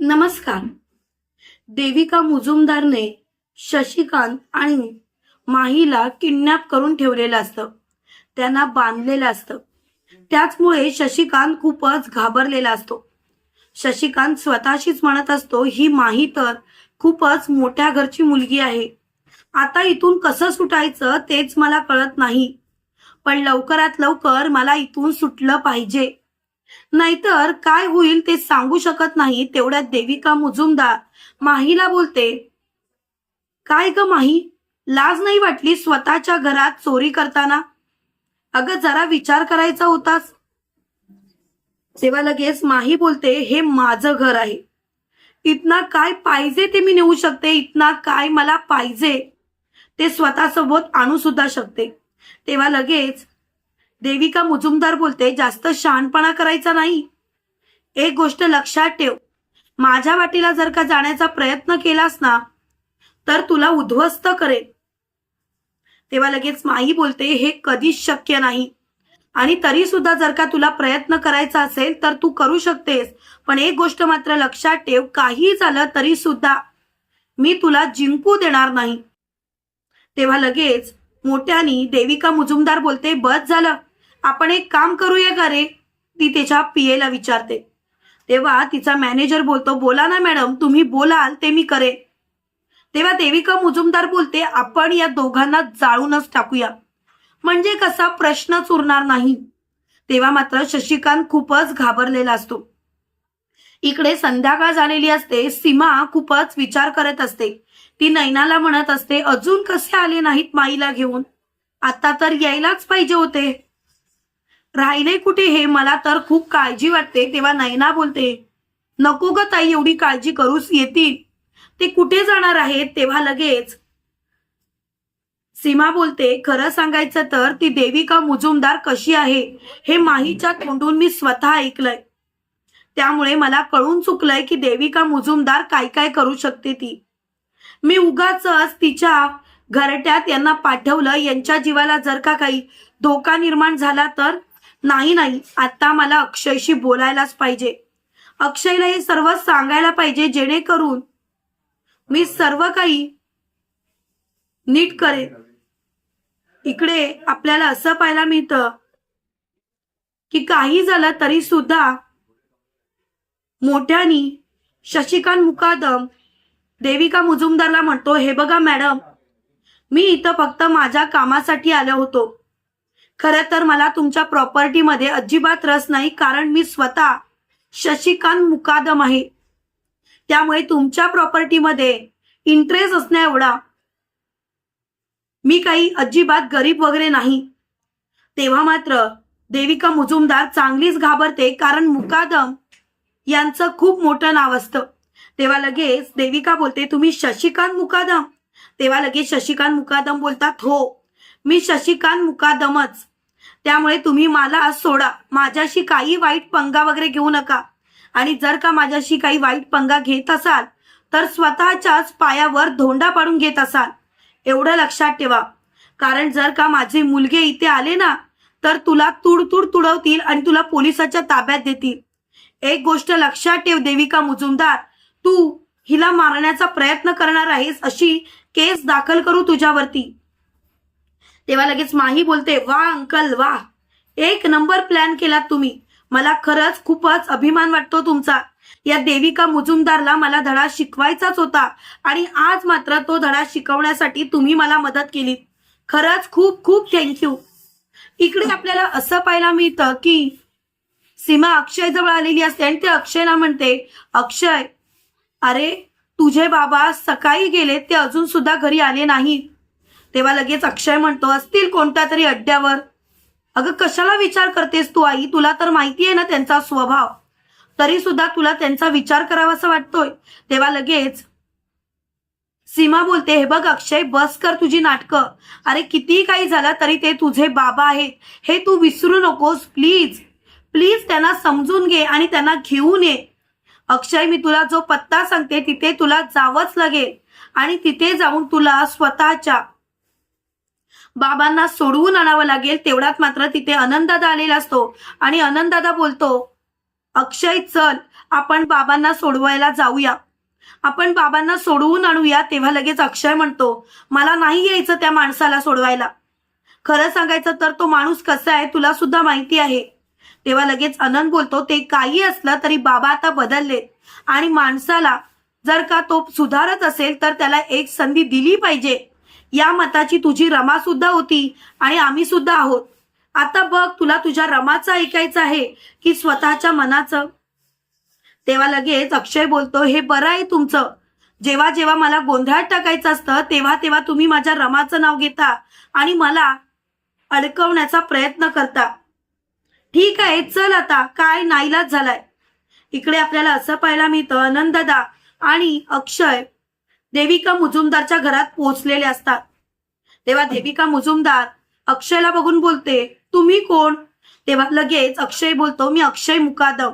नमस्कार. देविका मुजुमदारने शशिकांत आणि माहीला किडनॅप करून ठेवलेलं असतं. त्यांना बांधलेलं असतं. त्याचमुळे शशिकांत खूपच घाबरलेला असतो. शशिकांत स्वतःशीच म्हणत असतो ही माही तर खूपच मोठ्या घरची मुलगी आहे. आता इथून कसं सुटायचं तेच मला कळत नाही. पण लवकरात लवकर मला इथून सुटलं पाहिजे. नाहीतर काय होईल ते सांगू शकत नाही तेवढ्यात देविका मुजुमदार. माहीला बोलते काय ग माही? लाज नाही वाटली स्वतःच्या घरात चोरी करताना? अगं जरा विचार करायचा होतास. तेव्हा लगेच माही बोलते हे माझं घर आहे. इतना काय पाहिजे ते मी नेऊ शकते? इतना काय मला पाहिजे? ते स्वतःसोबत आणू सुद्धा शकते. तेव्हा लगेच देविका मुजुमदार बोलते जास्त शहाणपणा करायचा नाही. एक गोष्ट लक्षात ठेव. माझ्या वाटेला जर का जाण्याचा प्रयत्न केलास ना तर तुला उद्ध्वस्त करेल तेव्हा लगेच माही बोलते हे कधीच शक्य नाही. आणि तरी सुद्धा जर का तुला प्रयत्न करायचा असेल तर तू करू शकतेस. पण एक गोष्ट मात्र लक्षात ठेव काही झालं तरी सुद्धा मी तुला जिंकू देणार नाही. तेव्हा लगेच मोठ्यानी देविका मुजुमदार बोलते बस झालं. आपण एक काम करूया का रे? ती त्याच्या पीएला विचारते. तेव्हा तिचा मॅनेजर बोलतो बोला ना मॅडम तुम्ही बोलाल ते मी करे तेव्हा देविका मुजुमदार बोलते आपण या दोघांना जाळूनच टाकूया. म्हणजे कसा प्रश्नच उरणार नाही. तेव्हा मात्र शशिकांत खूपच घाबरलेला असतो. इकडे संध्याकाळ झालेली असते सीमा खूपच विचार करत असते. ती नैनाला म्हणत असते अजून कसे आले नाहीत माईला घेऊन? आता तर यायलाच पाहिजे होते. राहिले कुठे हे? मला तर खूप काळजी वाटते तेव्हा नैना बोलते नको ग ताई एवढी काळजी करूच येतील. ते कुठे जाणार आहेत तेव्हा लगेच. सीमा बोलते खरं सांगायचं तर ती देविका मुजुमदार कशी आहे? हे माहीच्या तोंडून मी स्वतः ऐकलंय. त्यामुळे मला कळून चुकलंय की देविका मुजुमदार काय काय करू शकते ती. मी उगाच तिच्या घरट्यात यांना पाठवलं यांच्या जीवाला जर का काही धोका निर्माण झाला तर नाही नाही. आता मला अक्षयशी बोलायलाच पाहिजे. अक्षयला हे सर्व सांगायला पाहिजे जेणेकरून मी सर्व काही नीट करेन. इकडे आपल्याला असं पाहायला मिळतं की काही झालं तरी सुद्धा मोठ्यानी शशिकांत मुकादम देविका मुजुमदारला म्हणतो हे बघा मॅडम मी इथं फक्त माझ्या कामासाठी आलो होतो. खरं तर मला तुमच्या प्रॉपर्टीमध्ये अजिबात रस नाही कारण मी स्वतः शशिकांत मुकादम आहे. त्यामुळे तुमच्या प्रॉपर्टीमध्ये इंटरेस्ट असण्या एवढा मी काही अजिबात गरीब वगैरे नाही. तेव्हा मात्र देविका मुजुमदार चांगलीच घाबरते कारण मुकादम यांचं खूप मोठं नाव असतं. तेव्हा लगेच देविका बोलते तुम्ही शशिकांत मुकादम? तेव्हा लगेच शशिकांत मुकादम बोलतात हो. मी शशिकांत मुकादमच. त्यामुळे तुम्ही मला सोडा. माझ्याशी काही वाईट पंगा वगैरे घेऊ नका. आणि जर का माझ्याशी काही वाईट पंगा घेत असाल तर स्वतःच्याच पायावर धोंडा पाडून घेत असाल. एवढं लक्षात ठेवा. कारण जर का माझे मुलगे इथे आले ना तर तुला तुडतुड तुडवतील आणि तुला पोलिसाच्या ताब्यात देतील. एक गोष्ट लक्षात ठेव देविका मुजुमदार. तू हिला मारण्याचा प्रयत्न करणार आहेस अशी केस दाखल करू तुझ्यावरती. तेव्हा लगेच माही बोलते वा अंकल वा. एक नंबर प्लॅन केलात तुम्ही. मला खरंच खूपच अभिमान वाटतो तुमचा. या देविका मुजुमदारला मला धडा शिकवायचाच होता आणि आज मात्र तो धडा शिकवण्यासाठी तुम्ही मला मदत केली. खरंच खूप खूप थँक्यू इकडे आपल्याला असं पाहायला मिळतं की सीमा अक्षय जवळ आलेली असते आणि ते अक्षयला म्हणते अक्षय अरे तुझे बाबा सकाळी गेले ते अजून सुद्धा घरी आले नाही. तेव्हा लगेच अक्षय म्हणतो असतील कोणत्या तरी अड्ड्यावर. अगं कशाला विचार करतेस तू आई? तुला तर माहिती आहे ना त्यांचा स्वभाव. तरी सुद्धा तुला त्यांचा विचार करावासा वाटतोय. तेव्हा लगेच सीमा बोलते हे बघ अक्षय बस कर तुझी नाटकं. अरे कितीही काही झालं तरी ते तुझे बाबा आहेत. हे तू विसरू नकोस प्लीज. प्लीज त्यांना समजून घे आणि त्यांना घेऊन ये. अक्षय मी तुला जो पत्ता सांगते तिथे तुला जावंच लागेल. आणि तिथे जाऊन तुला स्वतःच्या बाबांना सोडवून आणावं लागेल तेवढ्यात मात्र तिथे आनंददादा आलेला असतो. आणि आनंददादा बोलतो अक्षय चल आपण बाबांना सोडवायला जाऊया. आपण बाबांना सोडवून आणूया तेव्हा लगेच अक्षय म्हणतो मला नाही यायचं त्या माणसाला सोडवायला. खरं सांगायचं तर तो माणूस कसा आहे तुला सुद्धा माहिती आहे. तेव्हा लगेच आनंद बोलतो ते काही असलं तरी बाबा आता बदलले. आणि माणसाला जर का तो सुधारत असेल तर त्याला एक संधी दिली पाहिजे. या मताची तुझी रमा सुद्धा होती आणि आम्ही सुद्धा आहोत. आता बघ तुला तुझ्या रमाचं ऐकायचं आहे की स्वतःच्या मनाचं? तेव्हा लगेच अक्षय बोलतो हे बरं आहे तुमचं. जेव्हा जेव्हा मला गोंधळात टाकायचं असतं तेव्हा तेव्हा तुम्ही माझ्या रमाचं नाव घेता आणि मला अडकवण्याचा प्रयत्न करता. ठीक आहे चल आता. काय नाईलाज झालाय? इकडे आपल्याला असं पाहायला मिळतं आनंददा आणि अक्षय देविका मुजुमदारच्या घरात पोहोचलेले असतात. तेव्हा देविका मुजुमदार अक्षयला बघून बोलते तुम्ही कोण? तेव्हा लगेच अक्षय बोलतो मी अक्षय मुकादम.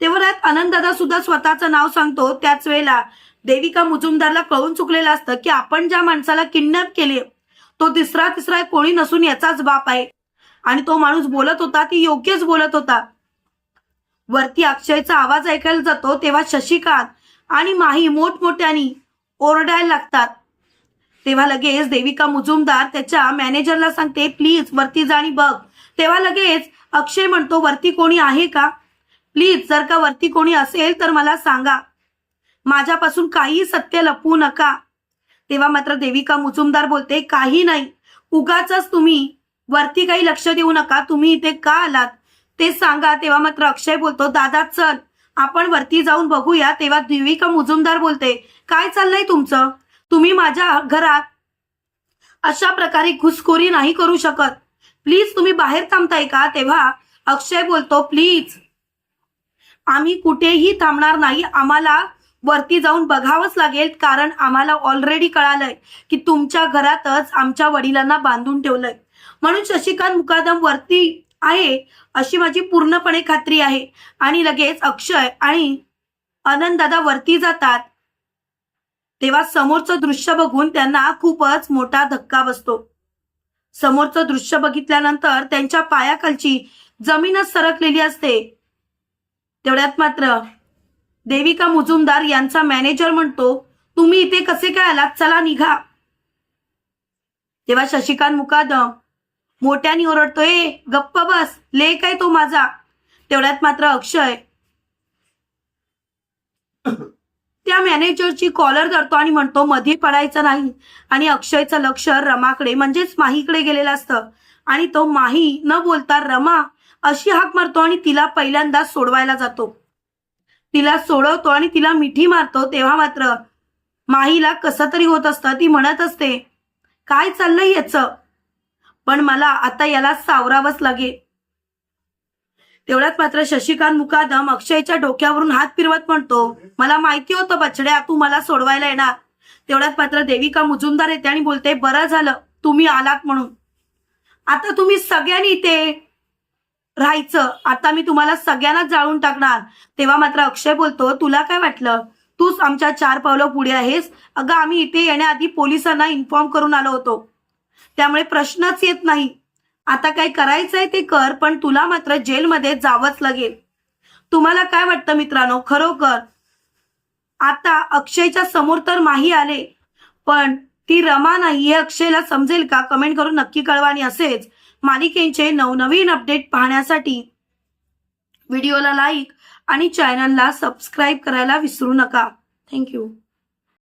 तेव्हा त्यात आनंददादा सुद्धा स्वतःचं नाव सांगतो त्याच वेळेला देविका मुजुमदारला कळून चुकलेलं असतं की आपण ज्या माणसाला किडनॅप केले तो तिसरा तिसरा कोणी नसून याचाच बाप आहे. आणि तो माणूस बोलत होता ती योग्यच बोलत होता. वरती अक्षयचा आवाज ऐकायला जातो तेव्हा शशिकांत आणि माही मोठमोठ्यानी ओरडायला लागतात. तेव्हा लगेच देविका मुजुमदार त्याच्या मॅनेजरला सांगते प्लीज वरती जाणी बघ. तेव्हा लगेच अक्षय म्हणतो वरती कोणी आहे का? प्लीज जर का वरती कोणी असेल तर मला सांगा. माझ्यापासून काही सत्य लपवू नका. तेव्हा मात्र देविका मुजुमदार बोलते काही नाही. उगाच तुम्ही वरती काही लक्ष देऊ नका. तुम्ही इथे का आलात? ते सांगा. तेव्हा मात्र अक्षय बोलतो दादा चल. आपण वरती जाऊन बघूया तेव्हा देविका मुजुमदार बोलते काय चाललंय तुमचं? तुम्ही माझ्या घरात अशा प्रकारे घुसखोरी नाही करू शकत. प्लीज तुम्ही बाहेर थांबताय का? तेव्हा अक्षय बोलतो प्लीज. आम्ही कुठेही थांबणार नाही. आम्हाला वरती जाऊन बघावंच लागेल कारण आम्हाला ऑलरेडी कळालंय की तुमच्या घरातच आमच्या वडिलांना बांधून ठेवलंय. म्हणून शशिकांत मुकादम वरती आहे अशी माझी पूर्णपणे खात्री आहे. आणि लगेच अक्षय आणि आनंद दादा वरती जातात. तेव्हा समोरचं दृश्य बघून त्यांना खूपच मोठा धक्का बसतो. समोरचं दृश्य बघितल्यानंतर त्यांच्या पायाखालची जमीनच सरकलेली असते. तेवढ्यात मात्र देविका मुजुमदार यांचा मॅनेजर म्हणतो तुम्ही इथे कसे काय आलात? चला निघा. तेव्हा शशिकांत मुकादम मोठ्याने ओरडतोय गप्प बस लेख आहे तो माझा. तेवढ्यात मात्र अक्षय. त्या मॅनेजरची कॉलर धरतो आणि म्हणतो मध्ये पडायचं नाही. आणि अक्षयचं लक्ष रमाकडे म्हणजेच माहीकडे गेलेलं असतं. आणि तो माही न बोलता रमा अशी हाक मारतो आणि तिला पहिल्यांदा सोडवायला जातो. तिला सोडवतो आणि तिला मिठी मारतो तेव्हा मात्र माहीला कसं तरी होत असतं ती म्हणत असते काय चाललंय याचं? पण मला आता याला सावरावंच लागेल. तेवढ्यात मात्र शशिकांत मुकादम अक्षयच्या डोक्यावरून हात फिरवत म्हणतो मला माहिती होतं बछड्या तू मला सोडवायला येणार. तेवढ्यात मात्र देविका मुजुमदार येते आणि बोलते बरं झालं तुम्ही आलात म्हणून. आता तुम्ही सगळ्यांनी इथे राहायचं. आता मी तुम्हाला सगळ्यांनाच जाळून टाकणार. तेव्हा मात्र अक्षय बोलतो तुला काय वाटलं? तूच आमच्या चार पावलं पुढे आहेस. अगं आम्ही इथे येण्याआधी पोलिसांना इन्फॉर्म करून आलो होतो. त्यामुळे प्रश्नच येत नाही. आता काय करायचंय ते कर पण तुला मात्र जेलमध्ये जावंच लागेल. तुम्हाला काय वाटतं मित्रांनो? खरोखर आता अक्षयच्या समोर तर माही आले पण ती रमा नाही हे अक्षयला समजेल का? कमेंट करून नक्की कळवा आणि असेच मालिकेचे नवनवीन अपडेट पाहण्यासाठी व्हिडिओला लाईक आणि चॅनलला सबस्क्राईब करायला विसरू नका. थँक्यू.